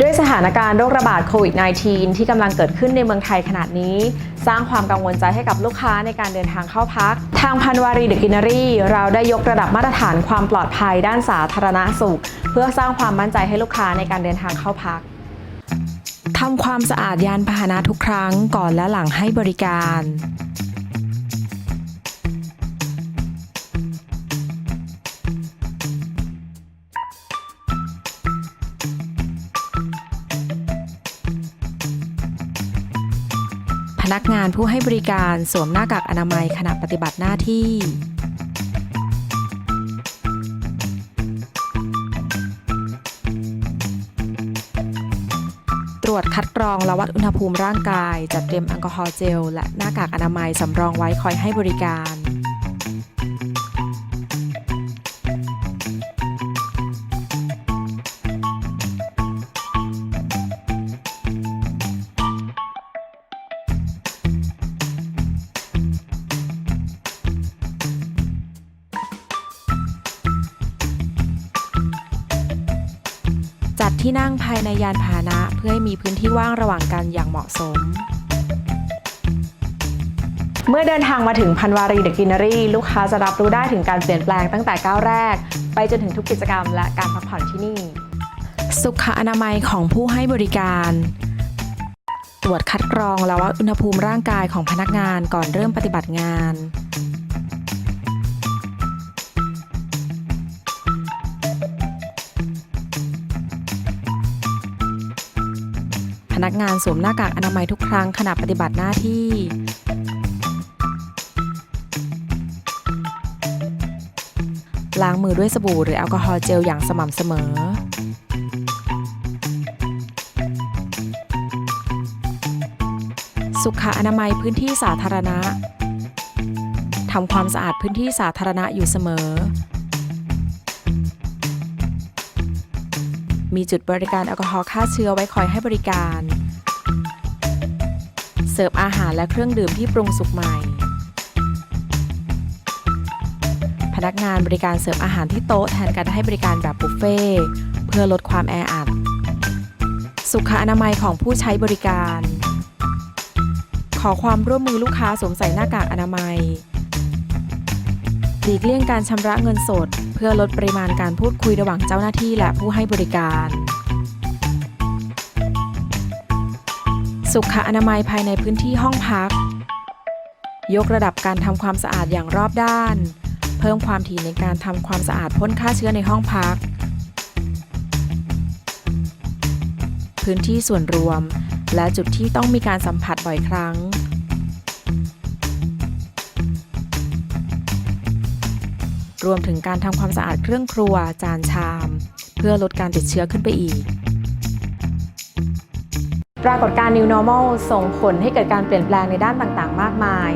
ด้วยสถานการณ์โรคระบาดโควิด -19 ที่กำลังเกิดขึ้นในเมืองไทยขนาดนี้ สร้างความกังวลใจให้กับลูกค้าในการเดินทางเข้าพัก ทางพันวารีเดอะกินนารีเราได้ยกระดับมาตรฐานความปลอดภัยด้านสาธารณสุข เพื่อสร้างความมั่นใจให้ลูกค้าในการเดินทางเข้าพักทำความสะอาดยานพาหนะทุกครั้งก่อนและหลังให้บริการ พนักงานผู้ให้บริการสวมหน้ากากอนามัยขณะปฏิบัติหน้าที่ ตรวจคัดกรองและวัดอุณหภูมิร่างกาย จัดเตรียมแอลกอฮอล์เจล และหน้ากากอนามัยสำรองไว้คอยให้บริการ ที่นั่งภายในยานพาหนะเพื่อให้มีพื้นที่ว่างระหว่างกันอย่างเหมาะสม เมื่อเดินทางมาถึงพันวารีเดอะกินนารีลูกค้าจะรับรู้ได้ถึงการเปลี่ยนแปลงตั้งแต่ก้าวแรก ไปจนถึงทุกกิจกรรมและการพักผ่อนที่นี่ สุขอนามัยของผู้ให้บริการ ตรวจคัดกรองและวัดอุณหภูมิร่างกายของพนักงานก่อนเริ่มปฏิบัติงาน พนักงานสวมหน้ากากอนามัยทุกครั้งขณะปฏิบัติหน้าที่ ล้างมือด้วยสบู่หรือแอลกอฮอล์เจลอย่างสม่ำเสมอ สุขอนามัยพื้นที่สาธารณะทำความสะอาดพื้นที่สาธารณะอยู่เสมอ มีจุดบริการแอลกอฮอล์ฆ่าเชื้อไว้คอยให้บริการ เสิร์ฟอาหารและเครื่องดื่มที่ปรุงสุกใหม่ พนักงานบริการเสิร์ฟอาหารที่โต๊ะแทนการให้บริการแบบบุฟเฟ่เพื่อลดความแออัด สุขอนามัยของผู้ใช้บริการ ขอความร่วมมือลูกค้าสวมใส่หน้ากากอนามัย หลีกเลี่ยงการชำระเงินสด เพื่อลดปริมาณการพูดคุยระหว่างเจ้าหน้าที่และผู้ให้บริการ สุขอนามัยภายในพื้นที่ห้องพัก ยกระดับการทำความสะอาดอย่างรอบด้าน เพิ่มความถี่ในการทำความสะอาดพ่นฆ่าเชื้อในห้องพัก พื้นที่ส่วนรวม และจุดที่ต้องมีการสัมผัสบ่อยครั้ง รวมถึงการทำความสะอาดเครื่องครัว จานชาม เพื่อลดการติดเชื้อขึ้นไปอีก ปรากฏการณ์ New Normal ส่งผลให้เกิดการเปลี่ยนแปลงในด้านต่างๆ มากมาย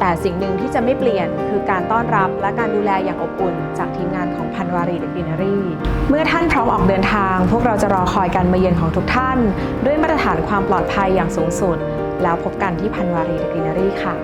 แต่สิ่งหนึ่งที่จะไม่เปลี่ยนคือการต้อนรับและการดูแลอย่างอบอุ่น จากทีมงานของพันวารีเดอะกินนารีเมื่อท่านพร้อมออกเดินทาง พวกเราจะรอคอยการมาเยือนของทุกท่าน ด้วยมาตรฐานความปลอดภัยอย่างสูงสุด แล้วพบกันที่พันวารีเดอะกินนารีค่ะ